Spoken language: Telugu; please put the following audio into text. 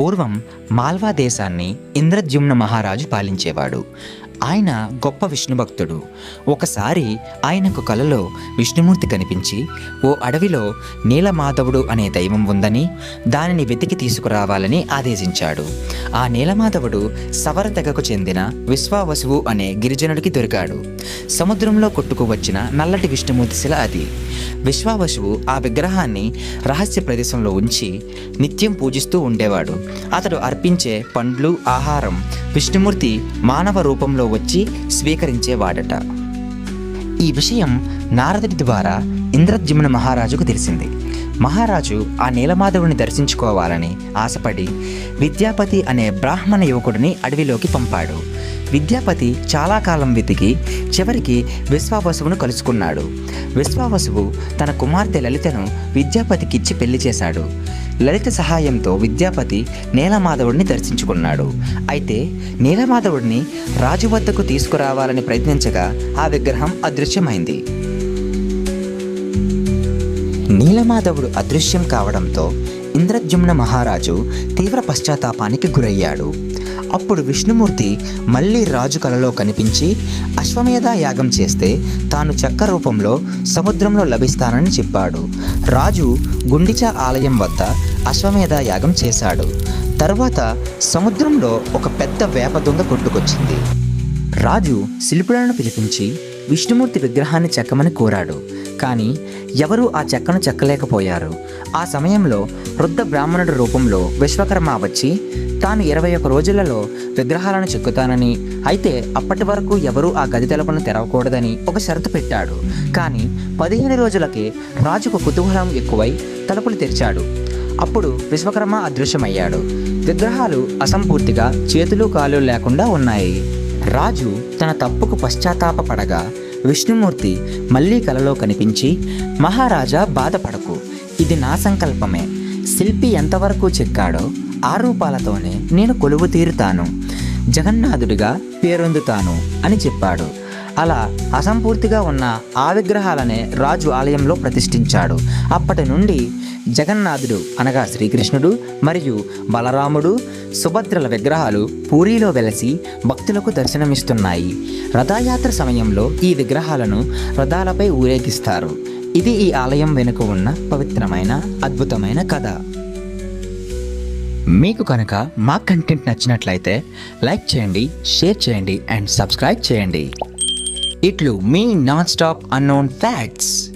పూర్వం మాల్వా దేశాన్ని ఇంద్రద్యుమ్న మహారాజు పాలించేవాడు. ఆయన గొప్ప విష్ణు భక్తుడు ఒకసారి ఆయనకు కలలో విష్ణుమూర్తి కనిపించి ఓ అడవిలో నీలమాధవుడు అనే దైవం ఉందని దానిని వెతికి తీసుకురావాలని ఆదేశించాడు. ఆ నీలమాధవుడు సవర తెగకు చెందిన విశ్వావసువు అనే గిరిజనుడికి దొరికాడు. సముద్రంలో కొట్టుకు వచ్చిన నల్లటి విష్ణుమూర్తి శిల అది. విశ్వావశువు ఆ విగ్రహాన్ని రహస్య ప్రదేశంలో ఉంచి నిత్యం పూజిస్తూ ఉండేవాడు. అతడు అర్పించే పండ్లు ఆహారం విష్ణుమూర్తి మానవ రూపంలో వచ్చి స్వీకరించేవాడట. ఈ విషయం నారదుడి ద్వారా ఇంద్రద్యుమ్న మహారాజుకు తెలిసింది. మహారాజు ఆ నీలమాధవుని దర్శించుకోవాలని ఆశపడి విద్యాపతి అనే బ్రాహ్మణ యువకుడిని అడవిలోకి పంపాడు. విద్యాపతి చాలా కాలం వెతికి చివరికి విశ్వావసువును కలుసుకున్నాడు. విశ్వావసువు తన కుమార్తె లలితను విద్యాపతికిచ్చి పెళ్ళి చేశాడు. లలిత సహాయంతో విద్యాపతి నీలమాధవుడిని దర్శించుకున్నాడు. అయితే నీలమాధవుడిని రాజు వద్దకు తీసుకురావాలని ప్రయత్నించగా ఆ విగ్రహం అదృశ్యమైంది. నీలమాధవుడు అదృశ్యం కావడంతో ఇంద్రద్యుమ్న మహారాజు తీవ్ర పశ్చాత్తాపానికి గురయ్యాడు. అప్పుడు విష్ణుమూర్తి మళ్ళీ రాజు కలలో కనిపించి అశ్వమేధ యాగం చేస్తే తాను చెక్క రూపంలో సముద్రంలో లభిస్తానని చెప్పాడు. రాజు గుండిచా ఆలయం వద్ద అశ్వమేధ యాగం చేశాడు. తర్వాత సముద్రంలో ఒక పెద్ద వేప దొంగ కొట్టుకొచ్చింది. రాజు శిల్పులను పిలిపించి విష్ణుమూర్తి విగ్రహాన్ని చెక్కమని కోరాడు. కానీ ఎవరూ ఆ చెక్కను చెక్కలేకపోయారు. ఆ సమయంలో వృద్ధ బ్రాహ్మణుడి రూపంలో విశ్వకర్మ వచ్చి తాను ఇరవై ఒక్క రోజులలో విగ్రహాలను చెక్కుతానని అయితే అప్పటి వరకు ఎవరూ ఆ గది తలుపును తెరవకూడదని ఒక షరతు పెట్టాడు. కానీ పదిహేను రోజులకే రాజుకు కుతూహలం ఎక్కువై తలుపులు తెరిచాడు. అప్పుడు విశ్వకర్మ అదృశ్యమయ్యాడు. విగ్రహాలు అసంపూర్తిగా చేతులు కాలు లేకుండా ఉన్నాయి. రాజు తన తప్పుకు పశ్చాత్తాపపడగా విష్ణుమూర్తి మళ్ళీ కలలో కనిపించి మహారాజా బాధపడకు. ఇది నా సంకల్పమే. శిల్పి ఎంతవరకు చెక్కాడో ఆ రూపాలతోనే నేను కొలువు తీరుతాను. జగన్నాథుడిగా పేరొందుతాను అని చెప్పాడు. అలా అసంపూర్తిగా ఉన్న ఆ విగ్రహాలనే రాజు ఆలయంలో ప్రతిష్ఠించాడు. అప్పటి నుండి జగన్నాథుడు అనగా శ్రీకృష్ణుడు మరియు బలరాముడు సుభద్రల విగ్రహాలు పూరిలో వెలసి భక్తులకు దర్శనమిస్తున్నాయి. రథయాత్ర సమయంలో ఈ విగ్రహాలను రథాలపై ఊరేగిస్తారు. ఇది ఈ ఆలయం వెనుక ఉన్న పవిత్రమైన అద్భుతమైన కథ. మీకు కనుక మా కంటెంట్ నచ్చినట్లయితే లైక్ చేయండి షేర్ చేయండి అండ్ సబ్స్క్రైబ్ చేయండి. It'll mean non-stop unknown facts.